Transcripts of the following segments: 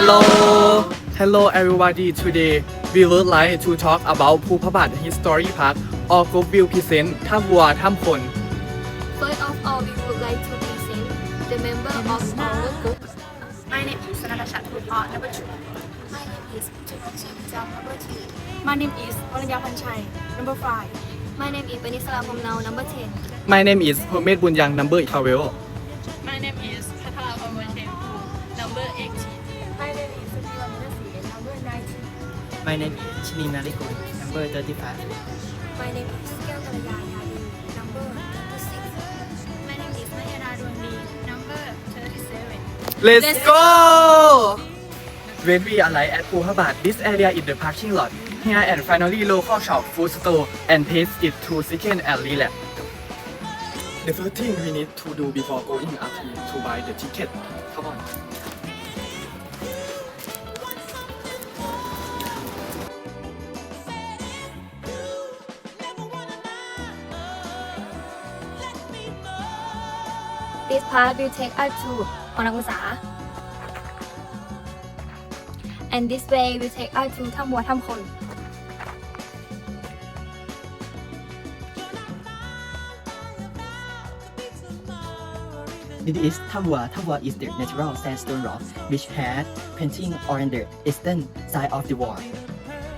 Hello Hello everybody today we would like to talk about ภูพระบาท History Park or Group View present ถ้ำวัวถ้ำคน First of all, we would like to present the member of our group. My name is Natasha Kupar, number two. My name is Chukchi Jam, number three. My name is Waranya Panchai, number five. My name is Panisala Pomnau, number 10. My name is Hermes บุญยัง number 12 My name is Chini Malikul, number 35. My name is Kya Kalyani, number 36. My name is Maya number 37. Let's, go! When we arrive at Uhabat, this area is the parking lot. Here and finally local shop, food store, and taste it to second and relax. The first thing we need to do before going up here to buy the ticket. Come on. This part will take us to Honakusa. And this way will take us to Tamwa Tamkon. It is Tawwa. Tawwa is the natural sandstone rock which had painting on the eastern side of the wall.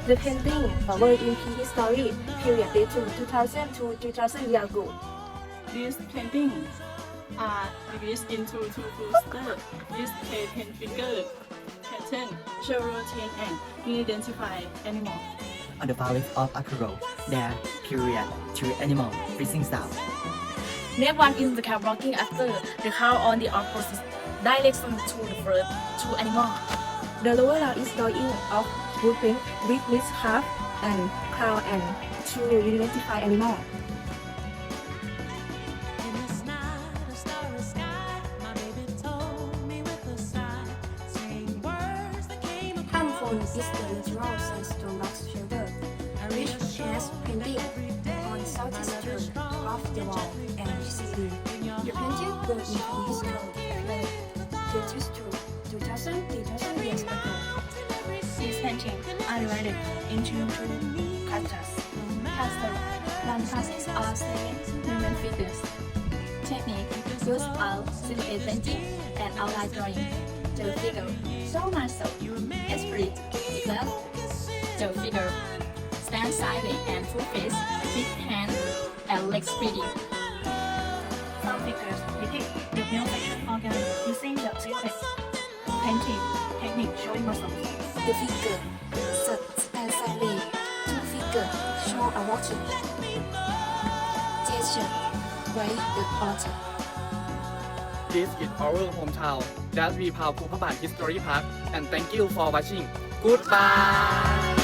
The painting covered in prehistory period date to 2000 to 2000 years ago. These paintings Uh, are divided into two posters. This ten figure pattern show routine and identify animal. On the valley of Akuro, there period to animal freezing sound. Next one is the cow walking after the cow on the opposite direction to the first two animals. The lower round is drawing of woodpin with mixed half and cow and to identify animal. Tamkon across is the natural sandstone rock shelter which has painting on southeastern of the wall and city. The painting was in prehistory period dated to 2000 2000 years ago. These paintings are into two clusters. Cluster one consists of seven human figures. Technique used are silhouette painting and outline drawing. The figure so much so esprit the figure stands sideways and full face, big hand and legs spreading. Some figures depict the sexual organ using the silhouette painting technique showing muscles. The figure sit stand sideways. Two figures show a walking. Gesture raise the altar. This is our hometown that we proud Kupapad History Park and thank you for watching. Goodbye